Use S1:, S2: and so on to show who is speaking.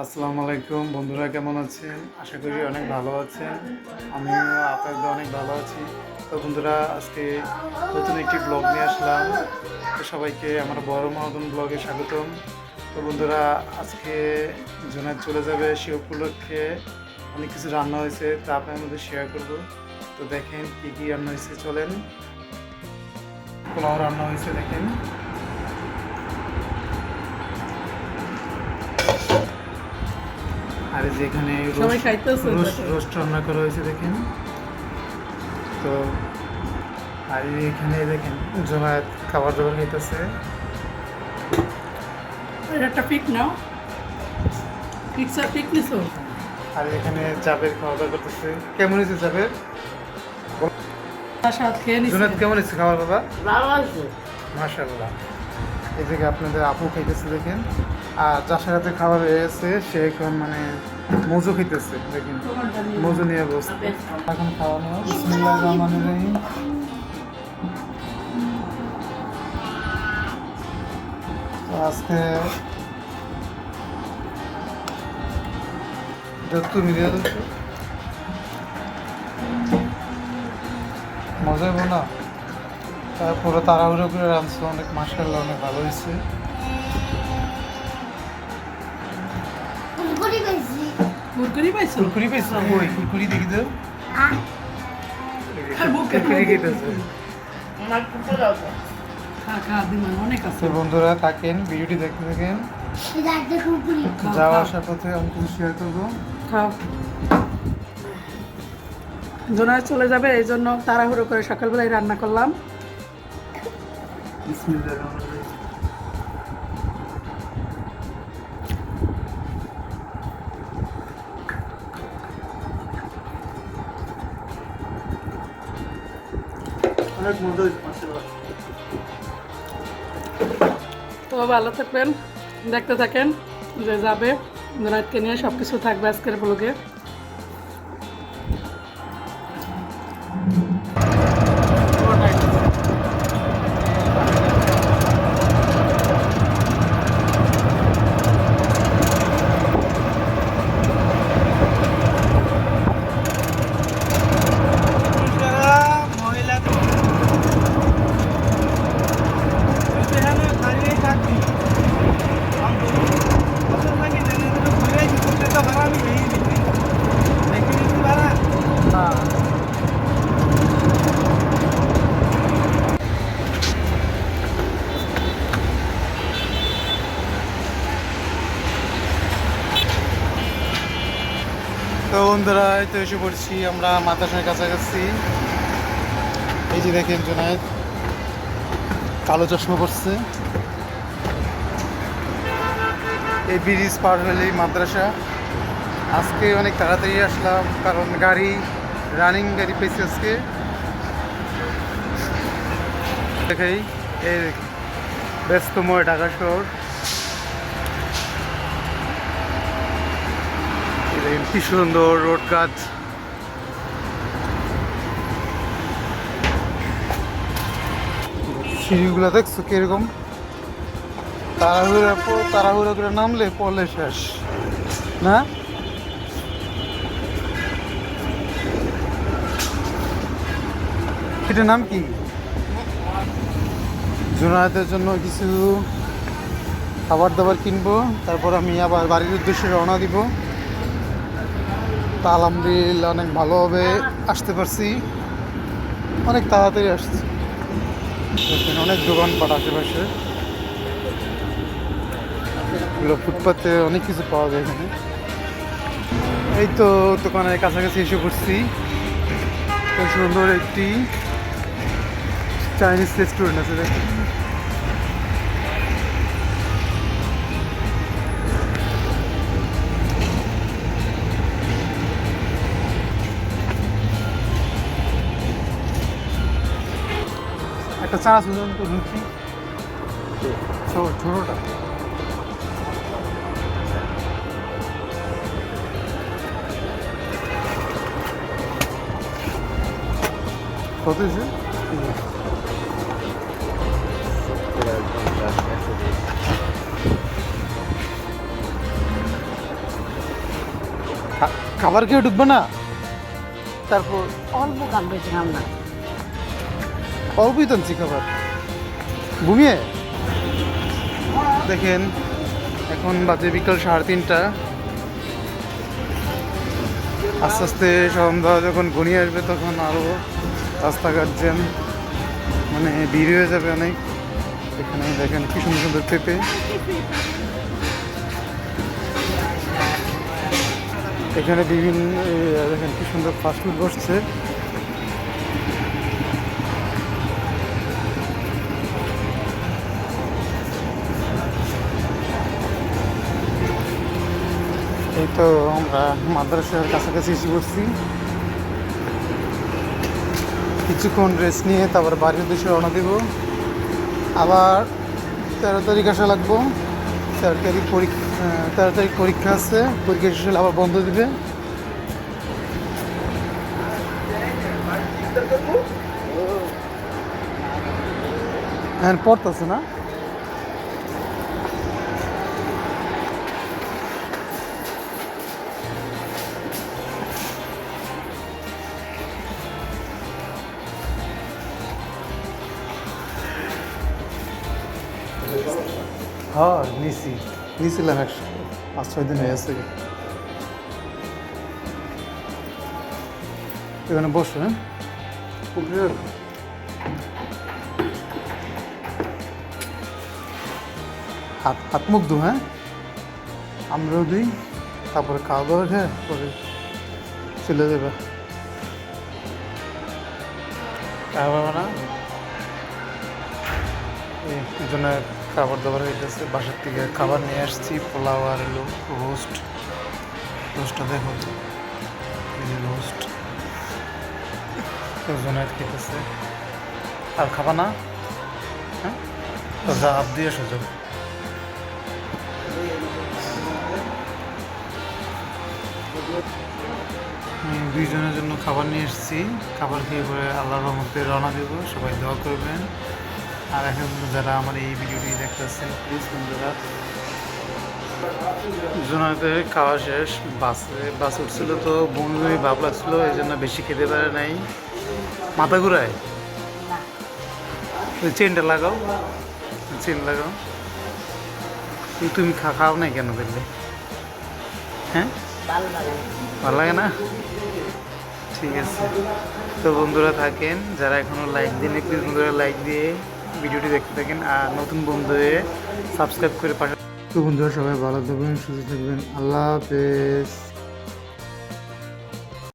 S1: আসসালামু আলাইকুম। বন্ধুরা কেমন আছেন? আশা করি অনেক ভালো আছেন। আমিও আপনাদের অনেক ভালো আছি। তো বন্ধুরা, আজকে নতুন একটি ব্লগ নিয়ে আসলাম। তো সবাইকে আমার বড় মহাদন ব্লগে স্বাগতম। তো বন্ধুরা, আজকে জোনায় চলে যাবে সে উপলক্ষে। অনেক কিছু রান্না হয়েছে, তা আপনার মধ্যে শেয়ার করব। তো দেখেন কী কী রান্না হয়েছে, চলেন। পোলাও রান্না হয়েছে, দেখেন। আর এই যে এখানে
S2: সবাই
S1: রোস্ট- রান্না করা হয়েছে দেখেন। তো আর এখানে দেখেন জমায়েত খাবার দাবার খাইতেছে।
S2: এটা একটা পিক নাও। পিকচার পিক নিছো?
S1: আর এখানে জাবের খাওয়া দাওয়া করতেছে। কেমন হয়েছে জাবের? জুনাত কেমন হয়েছে খাবার বাবা
S3: ভালো আছে
S1: মাশাআল্লাহ। এই আপনাদের আপু খাইতেছে দেখেন। আর যার সাথে খাবার গেছে সে এখন মানে মজু খাইতেছে, দেখেন। মজু নিয়ে বসছে। এখন রহমানির রহিম। আজকে এটা তুমি দিয়ে দিচ্ছ মজা না। তারপরে তাড়াহুড়ো করে রাঁধছে অনেক মাসাল্লাহ অনেক ভালো হয়েছে।
S3: কুরকুরি
S2: কুরকুরি পাইছো?
S1: ওই কুরকুরি দেখি তো। বন্ধুরা থাকেন ভিডিওটি দেখতে থাকেন। যাওয়া। আসার পথে আমি কিছু শেয়ার করব
S2: খাও। জোনায় চলে যাবে এই জন্য তাড়াহুড়ো করে সকালবেলায় রান্না করলাম। তো ভালো থাকবেন দেখতে থাকেন যে যাবে জোনায়তকে নিয়ে সব কিছু থাকবে আজকের ব্লগে
S1: তো বন্ধুরা তো এসে পড়ছি আমরা মাদ্রাসার কাছাকাছি। এই যে দেখেন জোনায়েদ, কালো চশমা পড়ছে এই ব্রিজ পার হলেই মাদ্রাসা। আজকে অনেক তাড়াতাড়ি আসলাম, কারণ গাড়ি রানিং গাড়ি পেয়েছি আজকে। দেখাই, এই ব্যস্তময় ঢাকা শহর এই দেখেন কি সুন্দর রোড কাজ। সিঁড়িগুলো দেখছ কীরকম? তাড়াহুড়া তাড়াহুড়া করে নামলে পড়লে শেষ। না? এটার নাম কি? জুনায়তের জন্য কিছু খাবার দাবার কিনবো, তারপর আমি আবার বাড়ির উদ্দেশ্যে রওনা দিব। তা আলহামদুলিল্লাহ অনেক ভালোভাবে আসতে পারছি। অনেক তাড়াতাড়ি আসছি। দেখেন, অনেক দোকানপাট আশেপাশে। এগুলো ফুটপাতে অনেক কিছু পাওয়া যায় এখানে। এই তো দোকানের কাছাকাছি এসে খুব সুন্দর একটি চাইনিজ রেস্টুরেন্ট আছে, দেখেন। একটা চা সুজন তো লুচি ছো- ছোটোটা কত হয়েছে খাবার খেয়ে ঢুকবে না তারপর
S3: অল্প কাল বেছিলাম না
S1: টানছি খাবার। ঘুমিয়ে? দেখেন, এখন বাজে বিকাল সাড়ে তিনটা। আস্তে আস্তে সন্ধ্যা যখন ঘনিয়ে আসবে, তখন আরও রাস্তাঘাট জ্যাম। মানে ভিড় হয়ে যাবে অনেক। এখানে দেখেন কি সুন্দর সুন্দর পেঁপে। এখানে বিভিন্ন দেখেন কি সুন্দর ফাস্টফুড বসছে। এই তো আমরা মাদ্রাসার কাছাকাছি এসে বসছি কিছুক্ষণ রেস্ট নিয়ে তারপর বাড়ির উদ্দেশ্যে রওনা দিব। আবার তেরো তারিখ আসা লাগবো। তেরো তারিখ পরীক্ষা তেরো তারিখ পরীক্ষা আছে, পরীক্ষা শেষ হলে আবার বন্ধ দিবে। হ্যাঁ পড়তেছে না? হ্যাঁ নিছি। নিছিলাম একশো পাঁচ ছয় দিন হয়ে গেছে। এখানে বসো হ্যাঁ? হাত হাত মুখ ধো হ্যাঁ? আমরাও দিই তারপরে খাওয়া দাওয়া খেয়ে পরে চলে যাবে। খাওয়া না? এই জন্য খাবার দাবার হইতেছে, বাসার থেকে খাবার নিয়ে আসছি, পোলাও আর এলো রোস্ট রোস্টটা দেখো। রোস্ট জনের খেতেছে। আর খাবা না? হ্যাঁ? যা, হাত দিয়ে সুযোগ দুইজনের জন্য খাবার নিয়ে এসেছি। খাবার খেয়ে পরে আল্লাহর রহমতে রওনা দেব। সবাই দোয়া করবেন। আর এখন যারা আমার এই ভিডিওটি দেখতেছেন প্লিজ বন্ধুরা। জোনাতে খাওয়া শেষ বাসে বাস উঠছিল তো বমি বমি ভাব লাগছিল এই জন্য বেশি খেতে পারে নাই। মাথা ঘুরায়? ওই চেনটা লাগাও। চেন লাগাও। তুমি খা খাও নাই কেন দেখলে হ্যাঁ?
S3: ভালো লাগে।
S1: ভালো লাগে না? ঠিক আছে। তো বন্ধুরা থাকেন যারা এখনও লাইক দিন প্লিজ বন্ধুরা লাইক দিয়ে ভিডিওটি দেখতে থাকেন আর নতুন বন্ধু সাবস্ক্রাইব করে পাঠান তো বন্ধুরা, সবাই ভালো থাকবেন, সুস্থ থাকবেন। আল্লাহ হাফেজ।